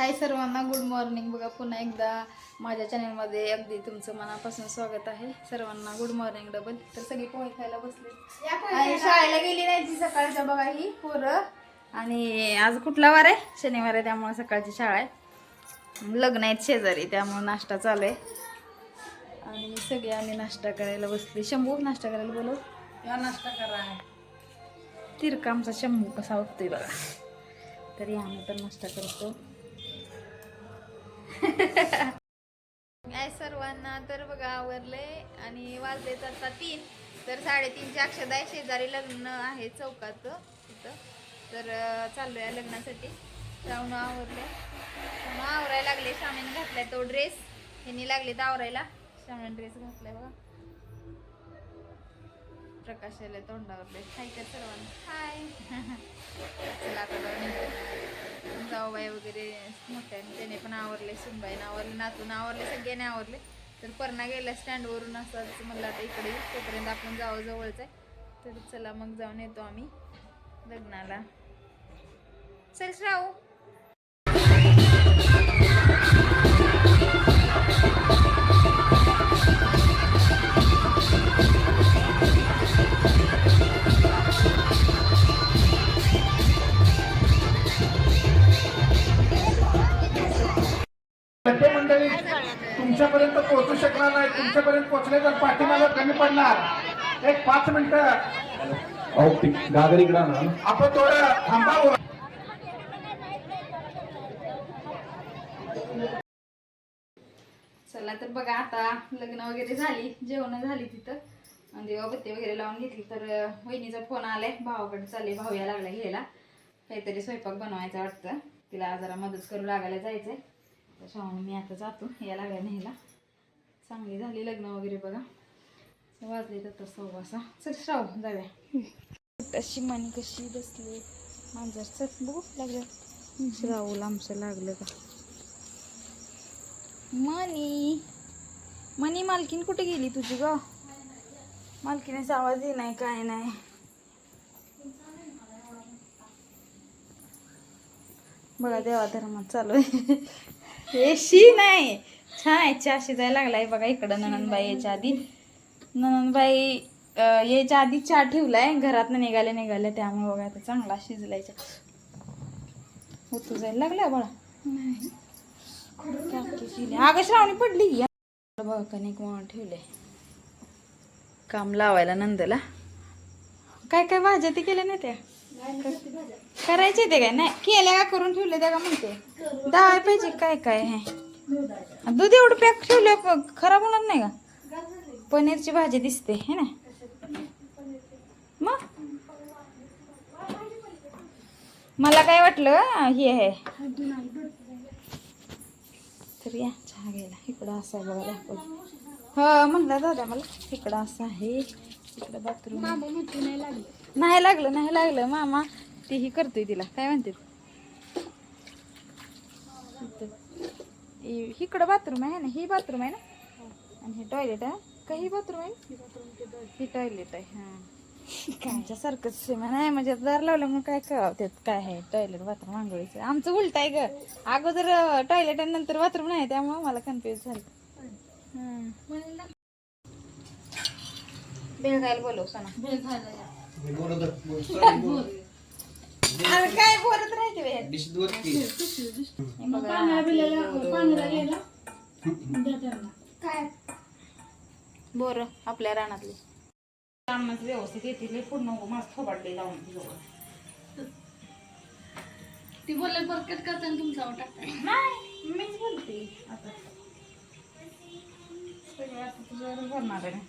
हाय सर्वांना good morning बघा पुन्हा एकदा माझ्या चॅनलमध्ये अगदी तुमचं मनापासून स्वागत आहे. सर्वांना गुड मॉर्निंग डबल तर सगळी पोहे खायला बसले. आणि शाळेला गेली नाही ती सकाळच्या बघा ही पोरं. आणि आज कुठला वार आहे? शनिवार आहे त्यामुळे सकाळची शाळा आहे. लग्न आहेत शेजारी त्यामुळे नाश्ता चालू आहे. आणि सगळे आम्ही नाश्ता करायला बसले. शंभू नाश्ता करायला बोलव. या नाश्ता करा. तिरका आमचा शंभू कसा वागतोय बघा. तरी आम्ही तर नाश्ता करतो. काय सर्वांना तर बघा आवरले आणि वाजलेत आता तीन. तर साडेतीनच्या अक्षदा आहे शेजारी लग्न आहे चौकात तिथं तर अं, आहे लग्नासाठी. जाऊन आवरले त्यामुळे आवरायला लागले. शामीन घातलाय तो ड्रेस ह्यांनी लागले तर आवरायला. शामीन ड्रेस घातलाय बघा. प्रकाश आलाय तोंडावरले हाय तर सर्वांना? हाय. येतो. वगैरे मोठ्याने त्याने पण आवरले सुनबाईने आवरले नातून आवरले सगळ्यांनी आवरले. तर परणा गेला स्टँडवरून असं म्हणलं आता इकडे तोपर्यंत आपण जावं जवळच आहे. तर चला मग जाऊन येतो आम्ही लग्नाला. चल श्राऊ. तुमच्यापर्यंत पोहोचू शकणार नाही. तुमच्यापर्यंत पोहोचले तर पाठीमागे कमी पडणार. एक पाच मिनिटं. गागर इकडं आणा ना. आपण थोडं थांबावं. चला तर बघा आता लग्न वगैरे झाली जेवण झाली तिथं. आणि देवाबत्ती वगैरे लावून घेतली तर वहिनीचा फोन आलाय. भावाकडे चालले भाऊ या लागला घ्यायला. काहीतरी स्वयंपाक बनवायचा वाटतं. तिला जरा मदत करू लागायला जायचंय. शाहून मी आता जातो या लागल्या न्यायला चांगली झाली लग्न वगैरे बघा. वाजले तर सव्वा सहा चल श्राव जाऊया. कशी मनी कशी बसली? मांजर चल बघू लागलं. श्रावूला आमचं लागलं का? मनी. मनी मालकीन कुठे गेली तुझी ग? मालकीनेचा आवाज ये नाही काय नाही. बघा देवा धर्मात चालू आहे. हे शी नाही. छान आहे चहा शिजायला लागलाय बघा इकडं ननंदबाई यायच्या आधी. ननंदबाई यायच्या आधी चहा ठेवलाय घरात निघाले निघाले त्यामुळे बघा आता चांगला शिजलाय उतू जायला लागलाय बघा टाकीची अगं श्रावणी पडली बघा कणिक म्हणून ठेवले काम लावायला नंदला. काय काय भाज्या ते केल्या नाही त्या? करायचे ते काय? नाही केल्या का करून ठेवले त्या का म्हणते? डाळ पाहिजे काय काय आहे? दूध एवढं पॅक ठेवलं खराब होणार नाही का? पनीरची भाजी दिसते है ना? मग? मला काय वाटलं हे आहे. तर या चहा घ्यायला. इकडं असं आहे बघा दाखव. हो म्हणलं दादा मला इकडं असं आहे. इकडं बाथरूम नाही लागलं नाही लागलं. मामा तेही करतोय तिला. काय म्हणते? इकडं बाथरूम आहे ना? ही बाथरूम आहे ना? आणि हे टॉयलेट आहे. का ही बाथरूम आहे? ही टॉयलेट आहे हां. सेम आहे. नाही म्हणजे दार लावलं मग काय करावं त्यात काय आहे? टॉयलेट बाथरूम आंघोळीचं. आमचं उलट आहे ग. अगोदर टॉयलेट आणि नंतर बाथरूम नाही त्यामुळे मला कन्फ्युज झालं. भेळ खायला बोलव सना अरे काय बोलत राहते बाई? हे बघा, काय? बोर आपल्या रानातले. रानात व्यवस्थित येतील पूर्ण माझ थोबाडले लावून. ती बोलले बरकत करताना तुमचा टाकताय नाही मीच बोलते आता. सगळं आता तुझ्यावर भरणार आहे